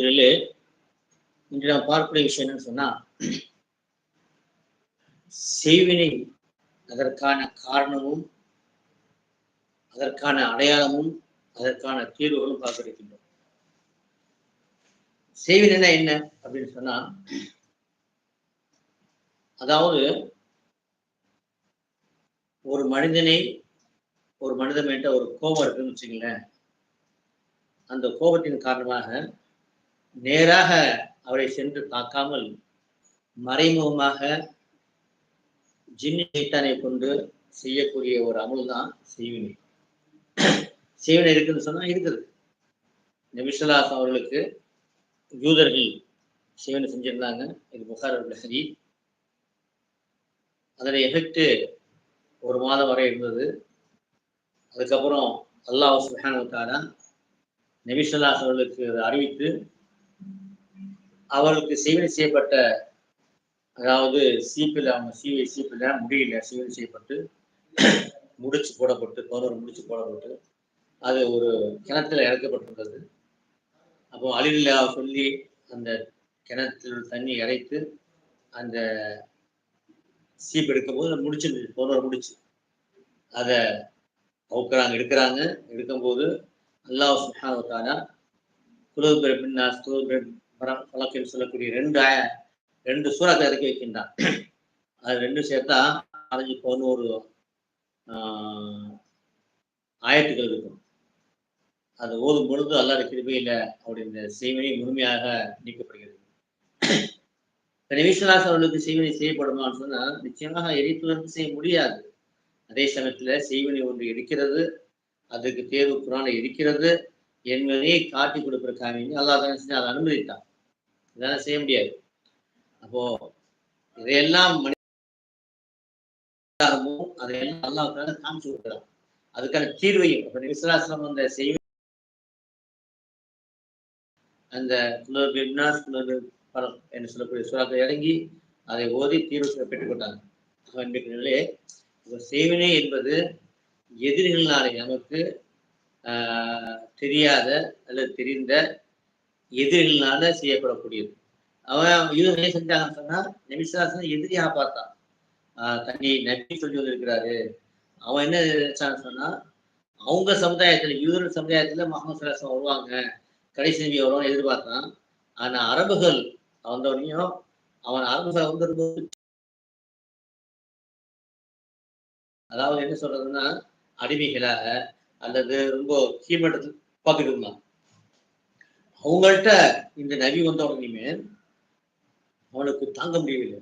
இன்று நாம் பார்க்கக்கூடிய விஷயம் என்னன்னு சொன்னா செய்வினை அதற்கான காரணமும் அதற்கான அடையாளமும் அதற்கான தீர்வுகளும் பார்க்க இருக்கின்றோம் செய்வினைனா என்ன அப்படின்னு சொன்னா அதாவது ஒரு மனிதனை ஒரு மனிதன் என்ற ஒரு கோபம் இருக்குன்னு வச்சுங்களேன் அந்த கோபத்தின் காரணமாக நேராக அவரை சென்று தாக்காமல் மறைமுகமாக ஜின்னி சைத்தானை கொண்டு செய்யக்கூடிய ஒரு அமுல் தான் செய்வினை. செய்வினை இருக்குன்னு சொன்னா இருக்குது. நபிசுல்லாஸ் அவர்களுக்கு யூதர்கள் செய்வினை செஞ்சிருந்தாங்க. இது புகார் ஹரி அதனுடைய எஃபெக்ட் ஒரு மாதம் வரை இருந்தது. அதுக்கப்புறம் அல்லாஹ் சுஹானுத்தாரா நபிசுல்லாஸ் அவர்களுக்கு அதை அறிவித்து அவர்களுக்கு சிவில் செய்யப்பட்ட அதாவது சீப்பில் அவங்க சீவை சீப்பில் முடியல. சிவில் செய்யப்பட்டு முடிச்சு போடப்பட்டு பதினோரு முடிச்சு போடப்பட்டு அது ஒரு கிணத்துல இறக்கப்பட்டிருந்தது. அப்போ அழில சொல்லி அந்த கிணத்துல தண்ணி இறைத்து அந்த சீப் எடுக்கும்போது முடிச்சு பதினோரு முடிச்சு. அதை அவுக்குறாங்க எடுக்கிறாங்க. எடுக்கும்போது அல்லாஹ் சுஹாவத்தானா குலோபிரபின் பின்னாஸ் சொல்லக்கூடிய ரெண்டு ரெண்டு சூறாக்கள் இறக்கி வைக்கின்றான். அது ரெண்டும் சேர்த்தா அரைஞ்சு பதினோரு ஆஹ், ஆயத்துக்கள் இருக்கும். அது ஓதும் பொழுது அல்லாத கிருபையில் அவருடைய செய்வினை முழுமையாக நீக்கப்படுகிறது. விஸ்வநாச அவர்களுக்கு செய்வினை செய்யப்படுமான்னு சொன்னா நிச்சயமாக எரித்துலருந்து செய்ய முடியாது. அதே சமயத்துல செய்வினை ஒன்று இருக்கிறது அதுக்கு தேர்வு குரானை இருக்கிறது என்பதை காட்டி கொடுக்கிற வேண்டி அல்லாஹ் அதை அனுமதித்தான். இதெல்லாம் செய்ய முடியாது. அப்போ இதையெல்லாம் மனிதமோ அதையெல்லாம் அல்லாவுக்காக காமிச்சு கொடுக்குறான். அதுக்கான தீர்வையும் அப்ப விசுவாசம் அந்த செய்வ அந்த படம் என்று சொல்லக்கூடிய சுறாக்கள் இறங்கி அதை ஓதி தீர்வு பெற்றுக்கொண்டாங்க. நிலையே செய்வினை என்பது எதிரிகளாலே நமக்கு ஆஹ், தெரியாத அல்லது தெரிந்த எதிரிகளால செய்யப்படக்கூடியது. அவன் இவங்க என்ன செஞ்சாங்கன்னு சொன்னா நபிசாசன் எதிரியா பார்த்தான் ஆஹ், நபி சொல்லி வந்திருக்கிறாரு. அவன் என்ன நினைச்சான்னு சொன்னா அவங்க சமுதாயத்துல யூதர் சமுதாயத்துல முகமது சலாசம் வருவாங்க. கடைசி நபி வருவாங்க எதிர்பார்த்தான். ஆனா அரபுகள் வந்தவனையும் அவன் அரபுகள் வந்திருக்கும் அதாவது என்ன சொல்றதுன்னா அடிமைகளாக அல்லது ரொம்ப கீழ்மட்டத்தில் பார்த்துட்டு இருந்தான் அவங்கள்ட்ட இந்த நபி வந்த உடனேயுமே அவனுக்கு தாங்க முடியவில்லை.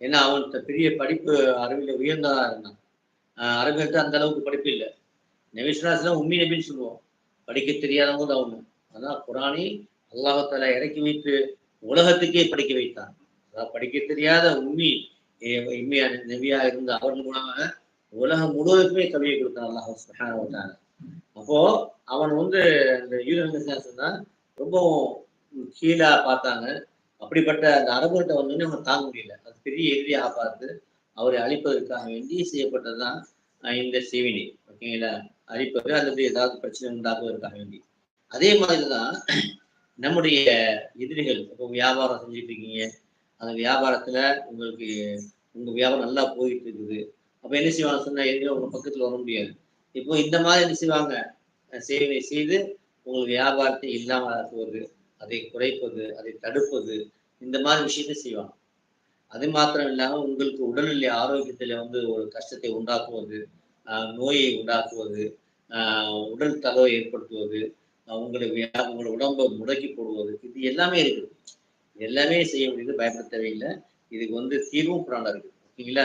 ஏன்னா அவன்கிட்ட பெரிய படிப்பு அறிவியல உயர்ந்ததா இருந்தான். ஆஹ் அந்த அளவுக்கு படிப்பு இல்லை. நபிஸ்வராஸ்லாம் உண்மை நபின்னு சொல்லுவோம். படிக்க தெரியாதவங்க தான் அதான் குரானை அல்லாஹால இறக்கி வைத்து உலகத்துக்கே படிக்க வைத்தான். அதாவது படிக்க தெரியாத உண்மை உண்மையான நெவியா இருந்த அவர்கள் மூலமாக உலகம் முழுவதுக்குமே கவியை கொடுத்தான் அல்லாஹ் அப்போ அவன் வந்து அந்த யூரன் தான் ரொம்பவும் கீழா பார்த்தாங்க. அப்படிப்பட்ட அந்த அரபுகிட்ட வந்தோடனே அவங்க தாங்க முடியல. அது பெரிய எதிரி ஆபாத்து அவரை அழிப்பதற்காக வேண்டி செய்யப்பட்டதுதான் இந்த சேவினி ஓகேங்களா அழிப்பது அல்லது ஏதாவது பிரச்சனை உண்டாக்குவதற்காக வேண்டி. அதே மாதிரிதான் நம்முடைய எதிரிகள் இப்போ வியாபாரம் செஞ்சுட்டு இருக்கீங்க. அந்த வியாபாரத்துல உங்களுக்கு உங்க வியாபாரம் நல்லா போயிட்டு இருக்குது. அப்ப என்ன செய்வாங்க சொன்னா எதிரிகள் உங்க பக்கத்துல வர முடியாது. இப்போ இந்த மாதிரி என்ன செய்வாங்க? சேவை செய்து உங்களுக்கு வியாபாரத்தை இல்லாமல் போகுது அதை குறைப்பது அதை தடுப்பது இந்த மாதிரி விஷயத்தை செய்வாங்க. அது மாத்திரம் இல்லாமல் உங்களுக்கு உடல்நிலை ஆரோக்கியத்துல வந்து ஒரு கஷ்டத்தை உண்டாக்குவது ஆஹ் நோயை உண்டாக்குவது ஆஹ் உடல் தகவை ஏற்படுத்துவது உங்களுக்கு உங்களை உங்களை உடம்பை முடக்கி போடுவது இது எல்லாமே இருக்குது எல்லாமே செய்ய முடியுது பயப்பட தேவையில்லை. இதுக்கு வந்து தீர்வும் புராணம் இருக்கு. ஓகேங்களா?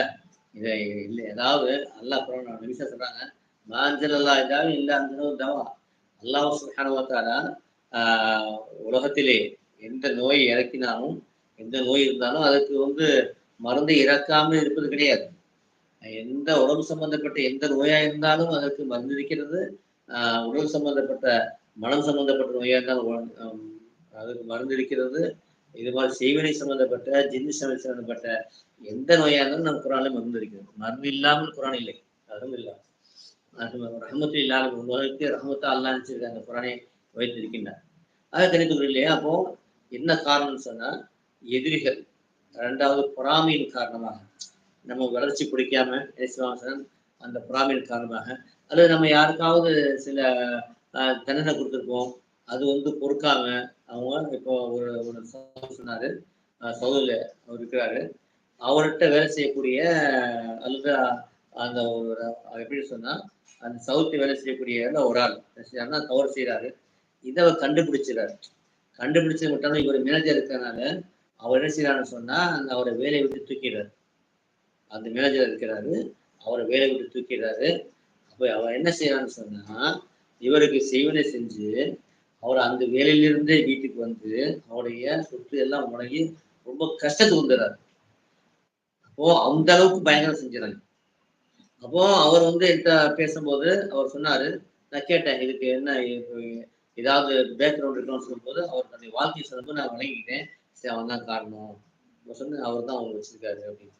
இதை இல்லை ஏதாவது அல்லாஹ் புராணம் நிமிஷம் சொல்றாங்க மாஞ்சல் அல்லா இதாவது இல்லை அந்த தவா அல்லாஹ் சுஹானுவத்தாரா உலகத்திலே எந்த நோய் இறக்கினாலும் எந்த நோய் இருந்தாலும் அதுக்கு வந்து மருந்து இறக்காமல் இருப்பது கிடையாது. எந்த உடம்பு சம்பந்தப்பட்ட எந்த நோயா இருந்தாலும் அதற்கு மருந்து இருக்கிறது. ஆஹ் உடல் சம்பந்தப்பட்ட மனம் சம்பந்தப்பட்ட நோயா இருந்தாலும் அதுக்கு மருந்து இருக்கிறது. இது மாதிரி செய்வினை சம்பந்தப்பட்ட ஜின்னு சம்பந்தப்பட்ட எந்த நோயா இருந்தாலும் நம்ம குரான்ல மருந்து இருக்கிறது. மருந்து இல்லாமல் குரான் இல்லை. அதுவும் இல்லை ரஹமத்து இல்லாத உலகத்தை ரஹமத்தா அல்லா நினைச்சிருக்காங்க குரானை வைத்திருக்கின்றார். அதை தெரிந்து இல்லையா அப்போ என்ன காரணம்னு சொன்னா எதிரிகள் ரெண்டாவது பொறாமையின் காரணமாக நம்ம வளர்ச்சி பிடிக்காம அந்த பொறாமையின் காரணமாக அல்லது நம்ம யாருக்காவது சில தண்டனை கொடுத்துருப்போம் அது வந்து பொறுக்காம அவங்க இப்போ ஒரு ஒரு சொன்னாரு ஆஹ், அவர் இருக்கிறாரு அவர்கிட்ட வேலை செய்யக்கூடிய அல்லது அந்த ஒரு எப்படி சொன்னா அந்த சவுத்து வேலை செய்யக்கூடிய ஒரு ஆள் தவறு செய்யறாரு இதை அவர் கண்டுபிடிச்சிடாரு கண்டுபிடிச்சது மட்டும் இவர் மேனேஜர் இருக்கிறனால அவர் என்ன செய்யறாருன்னு சொன்னா அந்த அவரை வேலையை விட்டு தூக்கிடுறாரு. அந்த மேனேஜர் இருக்கிறாரு அவரை வேலையை விட்டு தூக்கிடுறாரு. அப்போ அவர் என்ன செய்யறான்னு சொன்னா இவருக்கு செய்வனை செஞ்சு அவர் அந்த வேலையிலிருந்தே வீட்டுக்கு வந்து அவருடைய சொத்து எல்லாம் முடங்கி ரொம்ப கஷ்டத்துக்கு வந்துடுறாரு. அப்போ அந்த அளவுக்கு பயங்கரம் செஞ்சுறாங்க அப்போ அவர் வந்து என்கிட்ட பேசும்போது அவர் சொன்னாரு நான் கேட்டேன் இதுக்கு என்ன ஏதாவது பேக்ரவுண்ட் இருக்கணும்னு சொல்லும்போது அவர் தன்னுடைய வாழ்க்கையை சொல்லும்போது நான் வணங்கிட்டேன் சரி அவன் தான் காரணம் சொன்ன அவர் தான் அவங்க வச்சிருக்காரு அப்படின்னு.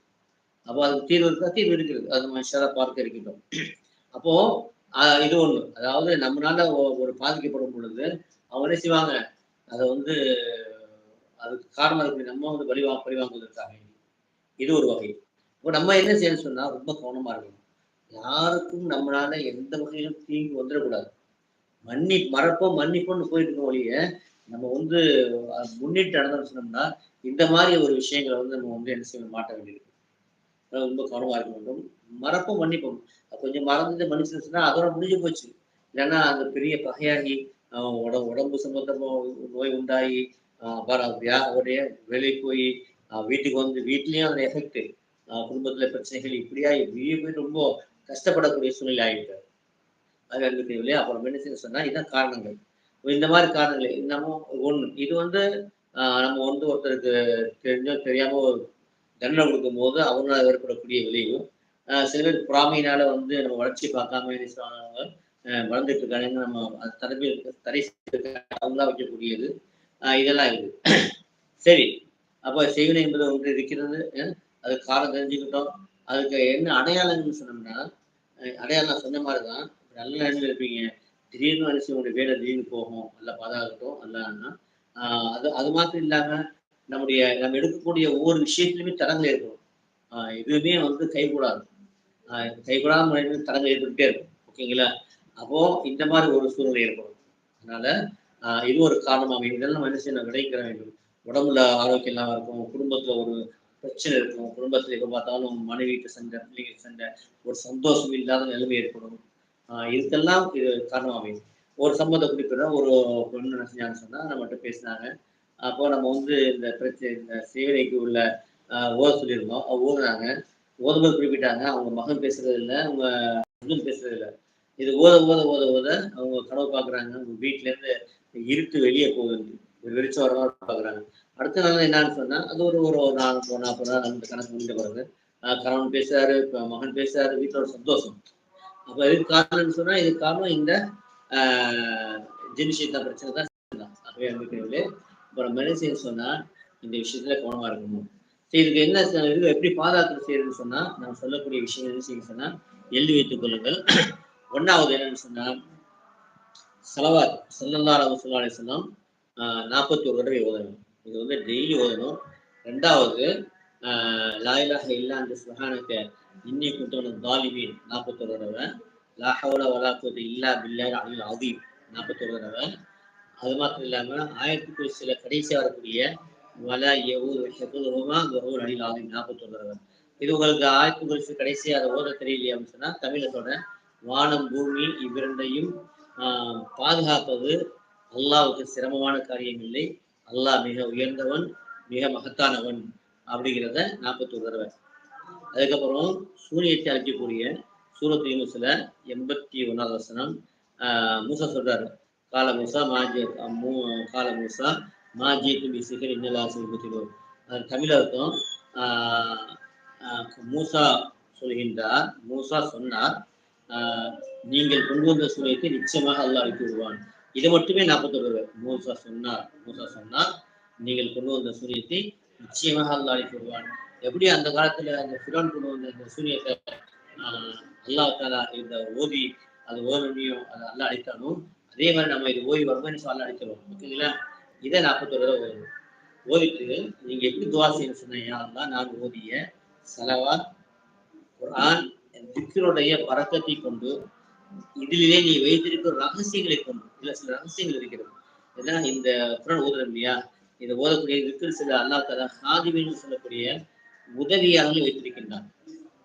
அப்போ அதுக்கு தீர்வு இருக்கா? தீர்வு இருக்குது. அது மனுஷராக பார்க்க இருக்கட்டும் அப்போ ஆஹ் இது ஒண்ணு. அதாவது நம்மளால ஒரு பாதிக்கப்படும் பொழுது அவங்க செய்வாங்க? அதை வந்து அதுக்கு காரணம் இருக்கு. நம்ம வந்து பழி வா பழி வாங்குவதற்காக இது ஒரு வகை. இப்போ நம்ம என்ன செய்யணும்னு சொன்னா ரொம்ப கவனமா இருக்கணும். யாருக்கும் நம்மளால எந்த வகையிலும் தீங்கு வந்துடக்கூடாது. மன்னி மறப்போம் மன்னிப்போம்னு போயிட்டு ஒழிய நம்ம வந்து முன்னிட்டு நடந்தோம்னு சொன்னோம்னா இந்த மாதிரி ஒரு விஷயங்களை வந்து நம்ம வந்து என்ன செய்ய மாட்ட வேண்டியிருக்கு ரொம்ப கவனமா இருக்க வேண்டும். மறப்போம் மன்னிப்போம். கொஞ்சம் மறந்துட்டு மன்னிச்சிருச்சுன்னா அதோட முடிஞ்சு போச்சு. இல்லைன்னா அந்த பெரிய பகையாகி உடம்பு உடம்பு சம்பந்தமா நோய் உண்டாகி அஹ், அப்புறம் அவருடைய வேலைக்கு போய் வீட்டுக்கு வந்து வீட்லயும் அந்த எஃபெக்ட் குடும்பத்துல பிரச்சனைகள் இப்படியா இப்படியே போய் ரொம்ப கஷ்டப்படக்கூடிய சூழ்நிலை ஆகிட்டாரு அது எனக்கு தேவையில்லையா அப்புறம் என்ன செய்ய சொன்னா இதான் காரணங்கள். இந்த மாதிரி காரணங்கள் இன்னமும் ஒண்ணு இது வந்து ஆஹ் நம்ம வந்து ஒருத்தருக்கு தெரிஞ்சோ தெரியாம ஒரு தண்டனை கொடுக்கும் போது அவங்களால ஏற்படக்கூடிய விளைவும் ஆஹ் சில பேர் பொறாமையினால வந்து நம்ம வளர்ச்சி பார்க்காம வளர்ந்துட்டு இருக்காங்க. நம்ம தரப்பில் தடை அவங்களா வைக்கக்கூடியது. ஆஹ் இதெல்லாம் இருக்குது சரி. அப்ப செய்வினை என்பது ஒன்று இருக்கிறது. அது காலம் தெரிஞ்சுக்கிட்டோம். அதுக்கு என்ன அடையாளங்கள்னு சொன்னோம்னா அடையாளம் சொன்ன மாதிரி தான் நல்ல நிலைமையில இருப்பீங்க. திடீர்னு அரிசி உங்களுடைய வேலை திடீர்னு போகும். அல்ல பாதாகட்டும் அல்லன்னா ஆஹ் அது அது மாத்திரம் இல்லாம நம்முடைய நம்ம எடுக்கக்கூடிய ஒவ்வொரு விஷயத்திலுமே தடங்கள் ஏற்படும். ஆஹ் எதுவுமே வந்து கைகூடாது. ஆஹ் கைகூடாத முறையில் தடங்கள் ஏற்பட்டுட்டே இருக்கும். ஓகேங்களா? அப்போ இந்த மாதிரி ஒரு சூழ்நிலை ஏற்படும். அதனால இது ஒரு காரணமாக இதெல்லாம் நம்ம என்ன செய்யணும்? விடைக்கிற வேண்டும். உடம்புல ஆரோக்கியம் இல்லாம இருக்கும். குடும்பத்துல ஒரு பிரச்சனை இருக்கும். குடும்பத்துல எப்போ பார்த்தாலும் மனைவிட்டு சண்டை பிள்ளைங்க சண்டை ஒரு சந்தோஷம் இல்லாத நிலைமை ஏற்படும். இதுக்கெல்லாம் இது காரணமாகும் ஒரு சம்பந்தம் குறிப்பிட ஒரு பொண்ணு என்ன செஞ்சாங்கன்னு சொன்னால் நம்மகிட்ட பேசினாங்க. அப்போ நம்ம வந்து இந்த பிரச்சனை இந்த சேவைக்கு உள்ள ஓத சொல்லியிருந்தோம். அவங்க ஓதுனாங்க. ஓதும்போது குறிப்பிட்டாங்க அவங்க மகன் பேசுறது இல்லை அவங்க ஹஸ்பண்ட் பேசுறது இல்லை. இது ஓத ஓத ஓத ஓத அவங்க கனவு பார்க்குறாங்க அவங்க வீட்டுல இருந்து இருட்டு வெளியே போகுது. ஒரு வெளிச்சம் வர மாதிரி பார்க்குறாங்க அடுத்த நாள் என்னன்னு சொன்னா அது ஒரு ஒரு ஒரு நாலு நாற்பது நாள் அந்த கணக்கு முடிஞ்ச பிறகு கணவன் பேசுறாரு இப்ப மகன் பேசுறாரு வீட்டுல ஒரு சந்தோஷம். அப்ப எதுக்கு காரணம்னு சொன்னா இது காரணம் இந்த ஆஹ் ஜெனிஷித்தா பிரச்சனை தான் அப்பவே வந்து அப்புறம் மெடிசன் சொன்னா இந்த விஷயத்துல கவனமா இருக்கணும். சரி இதுக்கு என்ன இது எப்படி பாதுகாப்பு செய்யறதுன்னு சொன்னா நான் சொல்லக்கூடிய விஷயம் என்ன செய்ய சொன்னா எழுதி வைத்துக் கொள்ளுங்கள். ஒன்னாவது என்னன்னு சொன்னா சலவாத் சல்லல்லா அலி சொல்லி சொல்லாம் நாற்பத்தி ஒரு தடவை ஓதணும். இது வந்து டெய்லி ஓதணும். ரெண்டாவது ஆஹ் இல்லா அந்த சுஹானக்க இன்னி குத்தவன தாலிமீன் நாற்பத்தொரு தடவை லா ஹவுல இல்லா பில்லாஹி அணில் அதீம் நாற்பத்தொரு தடவை அது மாத்திரம் இல்லாம ஆயிரத்துக்கு சில கடைசியா வரக்கூடிய வல எவ்வூர் ஹெபுருமா கரூர் அலில் ஆதீம் நாற்பத்தொரு தடவை இது உங்களுக்கு ஆயிரத்தி குறிச்சு கடைசியா அதை ஓத தெரியலையா அப்படின்னு சொன்னா தமிழத்தோட வானம் பூமி இவ்விரண்டையும் பாதுகாப்பது அல்லாவுக்கு சிரமமான காரியம் இல்லை. அல்லாஹ் மிக உயர்ந்தவன் மிக மகத்தானவன். அப்படிங்கிறத நாற்பத்தொரு தடவை. அதுக்கப்புறம் சூரியத்தை அழைக்கக்கூடிய சூரத் யூனுஸ்ல எண்பத்தி ஒன்றாவது வசனம் ஆஹ் மூசா சொல்றாரு. கால மூசா மாஜி மூ கால மூசா மாஜி துபி சிகர் இன்னலா சிபத்திலோ அது தமிழ் அர்த்தம் ஆஹ் ஆஹ் மூசா சொல்கின்றார் மூசா சொன்னார் ஆஹ் நீங்கள் கொண்டு வந்த சூரியத்தை நிச்சயமாக அல்ல அழித்து விடுவான். இதை மட்டுமே நாற்பத்தொரு தடவை. மூசா சொன்னார் மூசா சொன்னார் நீங்கள் கொண்டு வந்த சூரியத்தை நிச்சயமாக அல்லா அழித்து எப்படி அந்த காலத்துல அந்த ஃபிரோன் கொண்டு வந்த அந்த சூரியத்தை ஆஹ் அல்லாஹ் இந்த ஓதி அது ஓரணியும் அதை அல்லாஹ் அழித்தாலும் அதே மாதிரி நம்ம இது ஓய்வு வரும்போது அல்லா அழிச்சிருவோம் ஓகேங்களா? இதை நாற்பத்தொரு தடவை ஓதணும் ஓதிட்டு நீங்க எப்படி துவா செய்யணும் சொன்னீங்க? நான் ஓதிய செலவா குரான் திக்கருடைய பறக்கத்தை கொண்டு இதிலே நீ வைத்திருக்கிற ரகசியங்களை கொண்டு இல்ல சில ரகசியங்கள் இருக்கிறது. ஏன்னா இந்த குரான் ஓதுறோம் இல்லையா? இதை ஓதக்கூடிய இருக்கிற சில அல்லா தலா ஹாதிபின்னு சொல்லக்கூடிய உதவியாளர்கள் வைத்திருக்கின்றான்.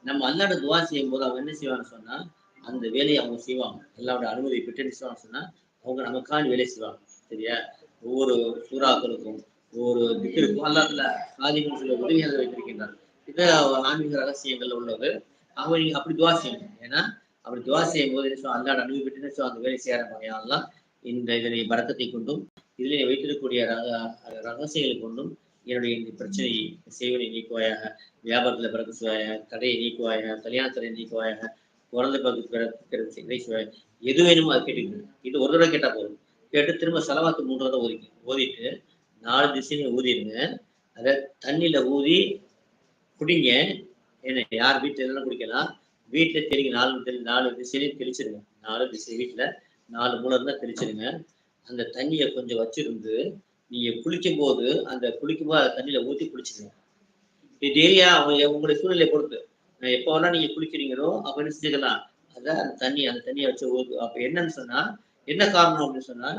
நம்ம அல்லாட துவா செய்யும் போது அவங்க என்ன செய்வான்னு சொன்னா அந்த வேலையை அவங்க செய்வாங்க. எல்லாவோட அனுமதி பெற்று செய்வாங்க சொன்னா அவங்க நமக்கான வேலை செய்வாங்க. சரியா? ஒவ்வொரு சூறாக்களுக்கும் ஒவ்வொரு திக்கிற்கும் அல்லாத்துல ஹாதிபின்னு சொல்ல உதவியாளர் வைத்திருக்கின்றார் இது ஆன்மீக ரகசியங்கள்ல உள்ளது அவங்க நீங்க அப்படி துவா செய்யணும். ஏன்னா அப்படி துவா செய்யும் போது என்ன சொல்லுவாங்க அல்லாட அனுமதி பெற்று என்ன அந்த வேலை செய்ய ஆரம்பிப்பாங்க எல்லாம் இந்த இதனை பறக்கத்தை கொண்டும் இதில் வைத்திருக்கக்கூடிய ரக ரகசியங்களை கொண்டும் என்னுடைய இந்த பிரச்சனை சேவனை நீக்குவாயாக வியாபாரத்தில் பிறகு சுவையாக தடையை நீக்குவாயாக கல்யாண தடையை நீக்குவாயாக குழந்தை பகுதி இதை செய்வாயாக எது வேணுமோ அதை கேட்டுக்கணும் இது ஒரு தடவை கேட்டால் போதும். கேட்டு திரும்ப செலவாக்கு மூன்று தடவை ஓதிக்க ஓதிட்டு நாலு திசையும் ஊதிடுங்க. அதை தண்ணியில ஊதி குடிங்க. என்ன யார் வீட்டில் எல்லாம் குடிக்கலாம். வீட்டில் தெளிங்க. நாலு நாலு திசையிலையும் தெளிச்சிருங்க. நாலு திசை வீட்டில் நாலு மூலம் இருந்தால் தெளிச்சிருங்க. அந்த தண்ணியை கொஞ்சம் வச்சிருந்து நீங்க குளிக்கும் போது அந்த குளிக்கும் போது அந்த தண்ணியில ஊற்றி குளிச்சிருங்க. இது டெய்லியா அவங்க உங்களுடைய சூழ்நிலையை பொறுத்து. எப்போ வேணா நீங்க குளிக்கிறீங்களோ அப்ப என்ன செஞ்சுக்கலாம் அதான் அந்த தண்ணி அந்த தண்ணியை வச்சு ஊது அப்ப என்னன்னு சொன்னா என்ன காரணம் அப்படின்னு சொன்னா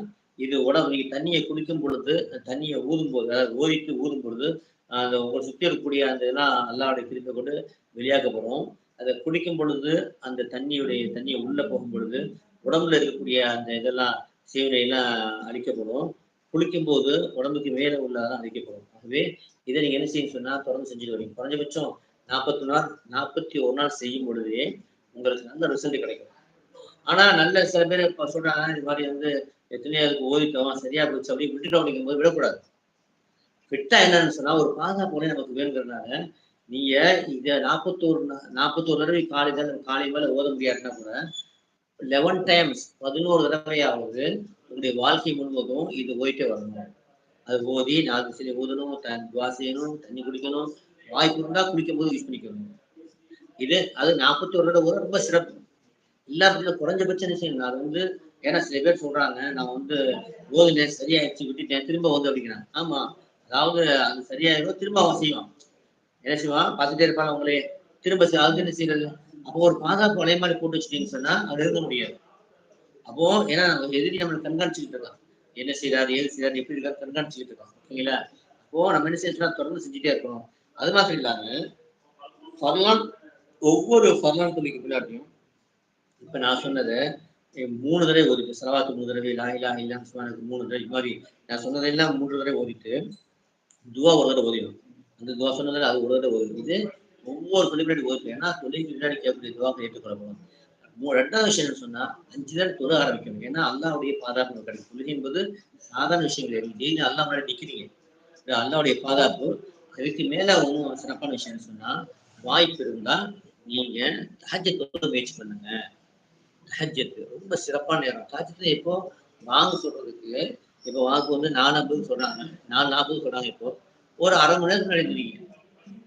இது உடம்பு நீங்க தண்ணியை குளிக்கும் பொழுது அந்த தண்ணியை ஊதும் போது அதாவது ஓதிட்டு ஊதும் பொழுது அந்த உங்களை சுத்தி இருக்கக்கூடிய அந்த இதெல்லாம் அல்லாவுடைய திருப்பி கொண்டு வெளியாக்கப்படும் அதை குடிக்கும் பொழுது அந்த தண்ணியுடைய தண்ணியை உள்ள போகும் பொழுது உடம்புல இருக்கக்கூடிய அந்த இதெல்லாம் சேவனை எல்லாம் அழிக்கப்படும். குளிக்கும் போது உடம்புக்கு மேல உள்ளதான் அழிக்கப்படும். ஆகவே இதை நீங்க என்ன செய்யும் சொன்னா தொடர்ந்து செஞ்சுட்டு வரீங்க. குறைஞ்சபட்சம் நாற்பத்தி நாள் நாற்பத்தி ஒரு நாள் செய்யும் பொழுதே உங்களுக்கு நல்ல ரிசல்ட் கிடைக்கும். ஆனா நல்ல சில பேர் இப்ப சொல்றாங்க இது மாதிரி வந்து எத்தனையோ அதுக்கு ஓதிட்டோம் சரியா போச்சு அப்படி விட்டுட்டோம் அப்படிங்கும் போது விடக்கூடாது. விட்டா என்னன்னு சொன்னா ஒரு பாதுகாப்பு நமக்கு வேணுங்கிறதுனால நீங்க இத நாற்பத்தோரு நாற்பத்தோரு தடவை காலையில காலை மேல ஓத முடியாதுன்னா கூட லெவன் டைம்ஸ் பதினோரு தடவையாவது உங்களுடைய வாழ்க்கை முழுவதும் இது போயிட்டே வரணும் அது ஓதி நாலு சிலை ஊதணும் தன் துவா செய்யணும் தண்ணி குடிக்கணும் வாய்ப்பு இருந்தா குளிக்கும் போது யூஸ் பண்ணிக்கணும் இது அது நாற்பத்தி ஒரு தடவை ரொம்ப சிறப்பு. எல்லாத்துல குறைஞ்சபட்சம் என்ன நான் அது வந்து ஏன்னா சில பேர் சொல்றாங்க நான் வந்து ஓதினேன் சரியாயிடுச்சு விட்டுட்டேன் திரும்ப வந்து அப்படிங்கிறாங்க. ஆமா அதாவது அது சரியாயிடும் திரும்ப அவன் செய்வான். என்ன செய்வான்? பார்த்துட்டே இருப்பான் அவங்களே. திரும்ப அது என்ன செய்யறது அப்போ ஒரு பாதுகாப்பு வளைய மாதிரி போட்டு வச்சுட்டீங்கன்னு சொன்னா அது இருக்க முடியாது. அப்போ ஏன்னா எதிரி நம்மளை கண்காணிச்சுக்கிட்டு இருக்கான். என்ன செய்யறாரு ஏது செய்யறாரு எப்படி இருக்காரு கண்காணிச்சுக்கிட்டு இருக்கான். ஓகேங்களா? அப்போ நம்ம என்ன செய்யணும் தொடர்ந்து செஞ்சுட்டே இருக்கணும். அது மாதிரி இல்லாம ஃபர்லான் ஒவ்வொரு ஃபர்லான் தொழிலுக்கு பின்னாடியும் இப்ப நான் சொன்னதை மூணு தடவை ஓதிட்டு செலவாத்து மூணு தடவை லா இல்லா இல்லா சுமானுக்கு மூணு தடவை இது மாதிரி நான் சொன்னதெல்லாம் மூன்று தடவை ஓதிட்டு துவா ஒரு தடவை ஓதிடும் அந்த துவா சொன்னதில் அது ஒரு தடவை ஓதிடும் இது ஒவ்வொரு தொழில் பின்னாடி ஓதிடும் ஏன்னா தொழிலுக்கு பின்னாடி கேட்கக்கூடிய துவா ஏற்றுக்கொள்ளப்படும். ரெண்டாவது விஷயம் சொன்னா அஞ்சு தான் தொழ ஆரம்பிக்கணும். ஏன்னா அல்லாவுடைய பாதுகாப்பு கிடைக்கும். தொழுகை என்பது சாதாரண விஷயங்கள். கிடையாது டெய்லி அல்லா முன்னாடி நிக்கிறீங்க. அல்லாவுடைய பாதுகாப்பு. அதுக்கு மேல ஒன்றும் சிறப்பான விஷயம் சொன்னா வாய்ப்பு இருந்தா நீங்க தாஜ்யத்தோட முயற்சி பண்ணுங்க. தாஜ்யத்து ரொம்ப சிறப்பான நேரம் தாஜ்யத்துல இப்போ வாங்க சொல்றதுக்கு இப்போ வாக்கு வந்து நாலு ஐம்பது சொல்றாங்க நாலு நாற்பது சொல்றாங்க இப்போ. ஒரு அரை மணி நேரம் எழுந்திரிங்க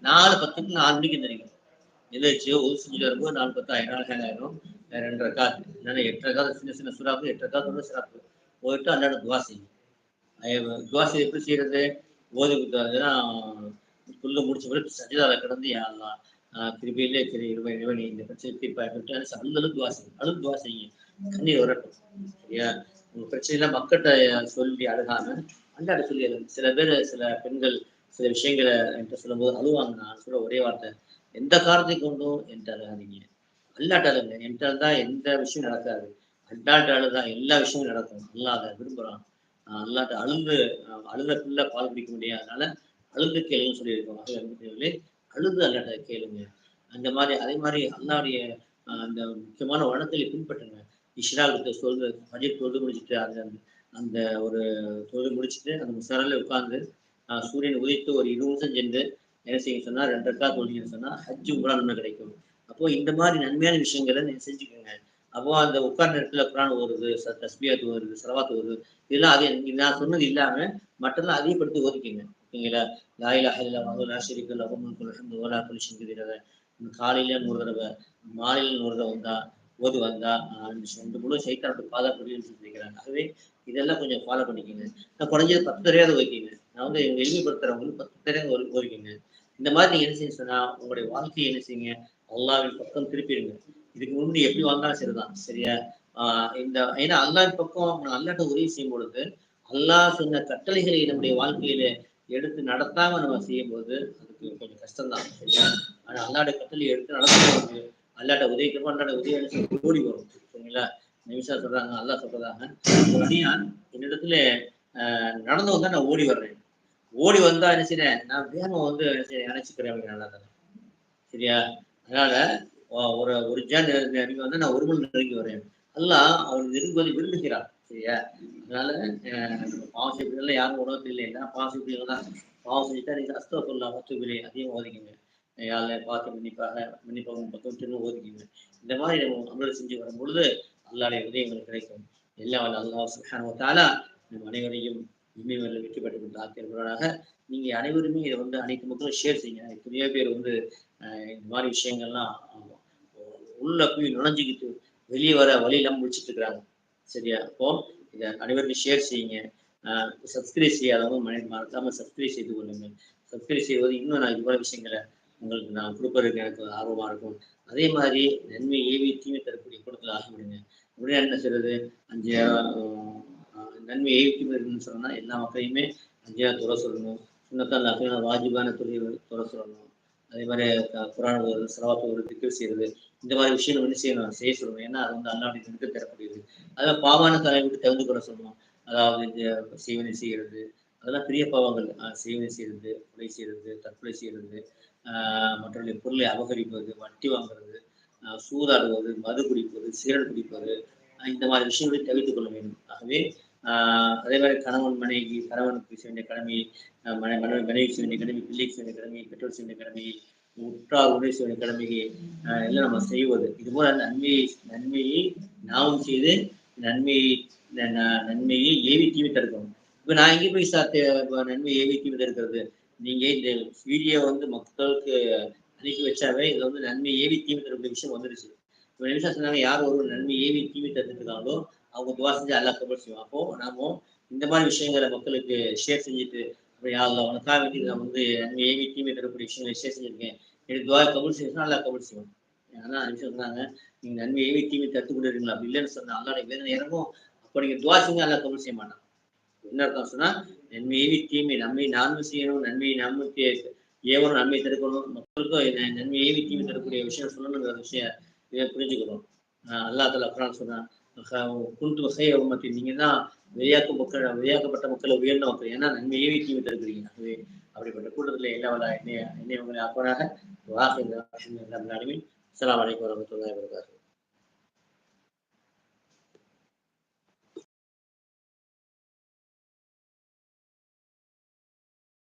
நாலு பத்துக்கு நாலு மணிக்கு எழுந்திரிங்க எந்திரிச்சு ஒரு செஞ்சு வரும்போது நாலு பத்து ஆயிரம் ஹேங் ஆயிரும் ரெண்டரை காத்து என்னன்னா எட்டரை காத்து சின்ன சின்ன சுறாப்பு எட்டரை காத்து ரொம்ப சிறப்பு. போயிட்டு அந்த துவா செய்யும் துவா செய்ய எப்படி செய்யறது? ஓதி கொடுத்தாருன்னா புல்லு முடிச்ச பிறகு சஜிதால கிடந்து திருப்பியிலே சரி இருபது இருபது இந்த பிரச்சனை தீர்ப்பாயிட்டு அந்த அளவுக்கு துவா செய்யும் அளவுக்கு துவா செய்யும் கண்ணீர் வரட்டும். சரியா? உங்க பிரச்சனைலாம் மக்கள்கிட்ட சொல்லி அழுகாம அல்லாட சொல்லி சில பேர் சில பெண்கள் சில விஷயங்களை என்கிட்ட சொல்லும்போது அழுவாங்க. நான் சொல்ல ஒரே வார்த்தை எந்த காரணத்தை கொண்டும் என்கிட்ட அழுகாதீங்க அல்லாட்ட அழுங்க என்கிட்ட தான் எந்த விஷயம் நடக்காது. அல்லாட்ட அழுதான் எல்லா விஷயமும் நடக்கும். அல்லா அதை விரும்புறான். அல்லாட்ட அழுது அழுத பிள்ளை பால் குடிக்க முடியாது. அதனால அழுது கேளுன்னு சொல்லியிருக்கோம். அழுது அல்லாட்ட கேளுங்க. அந்த மாதிரி அதே மாதிரி அல்லாவுடைய அந்த முக்கியமான வழக்கங்களை பின்பற்றுங்க. இஷ்ராவுக்கு சொல்றது பட்ஜெட் தொழுது முடிச்சுட்டு அந்த அந்த ஒரு தொழுது முடிச்சுட்டு அந்த முசரில் உட்கார்ந்து சூரியன் உதித்து ஒரு இருபது நிமிஷம் சென்று என்ன செய்ய சொன்னா ரெண்டு ரெக்கா தொழில் சொன்னா ஹஜ்ஜு குரான் நன்மை கிடைக்கும். அப்போ இந்த மாதிரி நன்மையான விஷயங்களை நீங்க செஞ்சுக்கோங்க. அப்போ அந்த உட்கார்ந்த இடத்துல குரான் வருது தஸ்பியாத்து வருது சரவாத்து வருது இதெல்லாம் அதே நான் சொன்னது இல்லாம மற்றெல்லாம் அதிகப்படுத்தி ஒதுக்கிங்க ஓகேங்களா? லாயிலா ஹல்லா மதுலா ஷெரிக்கல் அபமுல் குலஹம் ஓலா குலிஷன் காலையில நூறு தடவை மாலையில நூறு தடவை வந்தா ஓது வந்தா ரெண்டு முழு சைத்தானோட பாதுகாப்பு சொல்லிக்கிறாங்க ஆகவே இதெல்லாம் கொஞ்சம் ஃபாலோ பண்ணிக்கோங்க. நான் குறைஞ்சது பத்து தடவையாவது வைக்கிங்க நான் வந்து எங்க எளிமைப்படுத்துறவங்களுக்கு பத்து பேரங்க ஒரு கோரிக்கைங்க. இந்த மாதிரி நீங்க என்ன செய்ய சொன்னா உங்களுடைய வாழ்க்கையை என்ன செய்யுங்க? அல்லாவின் பக்கம் திருப்பிடுங்க. இதுக்கு முன்னாடி எப்படி வாழ்ந்தாலும் சரிதான் சரியா? ஆஹ் இந்த ஏன்னா அல்லாவின் பக்கம் நம்ம அல்லாட்ட உதவி செய்யும் பொழுது அல்லாஹ் சொன்ன கட்டளைகளை நம்முடைய வாழ்க்கையில எடுத்து நடத்தாம நம்ம செய்யும் போது அதுக்கு கொஞ்சம் கஷ்டம்தான் சரியா? ஆனா அல்லாட கட்டளை எடுத்து நடத்தும் அல்லாட்ட உதவி உதவிக்கிறப்ப அல்லாட உதவி ஓடி வரும் சரிங்களா? நிமிஷா சொல்றாங்க அல்லா சொல்றதாங்க என்னிடத்துல ஆஹ் நடந்து வந்தா நான் ஓடி வர்றேன். ஓடி வந்தா என்ன நான் வேகம் வந்து என்ன செய்றேன் நினைச்சுக்கிறேன் அப்படின்னு நல்லா தானே சரியா? அதனால ஒரு ஒரு ஜான் நெருங்கி வந்து நான் ஒரு மணி நெருங்கி வரேன். அல்லாஹ் அவன் நெருங்குவதை விரும்புகிறான் சரியா? அதனால பாவம் செய்யறதுல யாரும் உணவு இல்லை. என்ன பாவம் செய்யறீங்க பாவம் செஞ்சுட்டா நீங்க அஸ்தோ சொல்லலாம் மத்துபிலே அதையும் ஓதிக்கிங்க யாரை பார்த்து மன்னிப்பாக மன்னிப்பாக பக்கம் திரும்ப ஓதிக்கிங்க இந்த மாதிரி அமல் செஞ்சு வரும் பொழுது அல்லாடைய உதயங்கள் கிடைக்கும். எல்லாம் வல்ல அல்லாஹ் நம் அனைவரையும் இம்மைவரில் வெற்றி பெற்று கொண்டு ஆக்கியிருப்பவராக நீங்க அனைவருமே இதை வந்து அனைத்து மக்களும் ஷேர் செய்யுங்க. எத்தனையோ பேர் வந்து இந்த மாதிரி விஷயங்கள்லாம் உள்ள போய் நுழைஞ்சுக்கிட்டு வெளியே வர வழியெல்லாம் முடிச்சுட்டு முடிச்சிட்டு இருக்கிறாங்க. சரியா? அப்போ இதை அனைவருக்கும் ஷேர் செய்யுங்க. சப்ஸ்கிரைப் செய்யாதவங்க மனித மறக்காம சப்ஸ்கிரைப் செய்து கொள்ளுங்க. சப்ஸ்கிரைப் செய்வது இன்னும் நான் இது போல விஷயங்களை உங்களுக்கு நான் கொடுப்பதற்கு எனக்கு ஆர்வமா இருக்கும். அதே மாதிரி நன்மை ஏவி தீமை தரக்கூடிய கூட்டத்தில் ஆகிவிடுங்க. உடனே என்ன செய்யறது அஞ்சு நன்மை இருக்குன்னு சொன்னா எல்லா மக்களையுமே அஞ்சா துறை சொல்லணும். சுண்ணத்தான் அக்கறையான வாஜிபான தொழில் துறை சொல்லணும். அதே மாதிரி குரான் ஒரு ஒரு திக்கல் செய்யறது இந்த மாதிரி விஷயங்கள் வந்து செய்யணும். செய்ய சொல்லணும். ஏன்னா அது வந்து அல்லாவுடைய நிறுத்த தரக்கூடியது. அதாவது பாவான தலை விட்டு தகுந்து கொள்ள சொல்லணும். அதாவது இந்த செய்வனை செய்யறது அதெல்லாம் பெரிய பாவங்கள். ஆஹ் செய்வனை செய்யறது கொலை செய்யறது தற்கொலை செய்யறது ஆஹ் மற்றவருடைய பொருளை அபகரிப்பது வட்டி வாங்குறது சூதாடுவது மது குடிப்பது சீரல் குடிப்பது இந்த மாதிரி விஷயங்களை தவிர்த்து கொள்ள வேண்டும். ஆகவே அதே மாதிரி கணவன் மனைவி கணவனுக்கு செய்ய வேண்டிய கடமை மனை மனைவி செய்ய வேண்டிய கடமை பிள்ளைக்கு செய்ய வேண்டிய கடமை பெற்றோர் செய்ய வேண்டிய கடமை உற்றார் உடை செய்ய வேண்டிய கடமையை ஆஹ் எல்லாம் நம்ம செய்வது. இது போல நன்மையை நன்மையை நாமும் செய்து நன்மையை ந- நன்மையை ஏவி தீவி தடுக்கணும் இப்ப நான் எங்க போய் சாத்த நன்மை ஏவி தீவி தடுக்கிறது நீங்க இந்த வீடியோ வந்து மக்களுக்கு அனுப்பி வச்சாவே இதுல வந்து நன்மை ஏவி தீவி தரக்கூடிய விஷயம் வந்துருச்சு. இப்ப நிமிஷம் சொன்னாங்க யார் ஒரு நன்மை ஏவி தீவி தந்துட்டு இருக்காங்களோ அவங்க துவா செஞ்சு அல்லா கபல் செய்வோம் அப்போ நாம இந்த மாதிரி விஷயங்களை மக்களுக்கு ஷேர் செஞ்சுட்டு அப்படி யாரில் உனக்காக வேண்டி நான் வந்து நன்மை ஏவி தீமை தரக்கூடிய விஷயங்களை ஷேர் செஞ்சிருக்கேன். எனக்கு துவா கபல் செய்யணும் அல்லா கபல் செய்வோம் ஆனா நிமிஷம் சொன்னாங்க நீங்க நன்மை ஏவி தீமை தடுத்து கொண்டிருக்கீங்களா? அப்படி இல்லைன்னு சொன்னா அல்லாடைய வேதனை இறங்கும். அப்போ நீங்க துவா செஞ்சு அல்லா கபல் செய்ய மாட்டான். என்ன அர்த்தம் சொன்னா நன்மை ஏவி தீமை நன்மை நான்மை செய்யணும் நன்மையை நாமும் ஏவரும் நன்மை தடுக்கணும். மக்களுக்கும் நன்மை ஏவி தீமை தரக்கூடிய விஷயம் சொல்லணுங்கிற விஷயம் இதை புரிஞ்சுக்கணும். ஆஹ் அல்லாஹ் தலா குரான் சொன்னான் குண்டு வகை உமத்தி நீங்க தான் வெளியாக்க மக்கள் வெளியாக்கப்பட்ட மக்களை உயர்ந்த மக்கள்? ஏன்னா நன்மை தீமை தருகிறீங்க. ஆகவே அப்படிப்பட்ட கூட்டத்தில் எல்லா வல்ல என்னை என்னை உங்களை ஆப்பனாக வாக்கு எல்லா அஸ்ஸலாமு அலைக்கும் வரஹ்மத்துல்லாஹி வபரகாத்துஹு.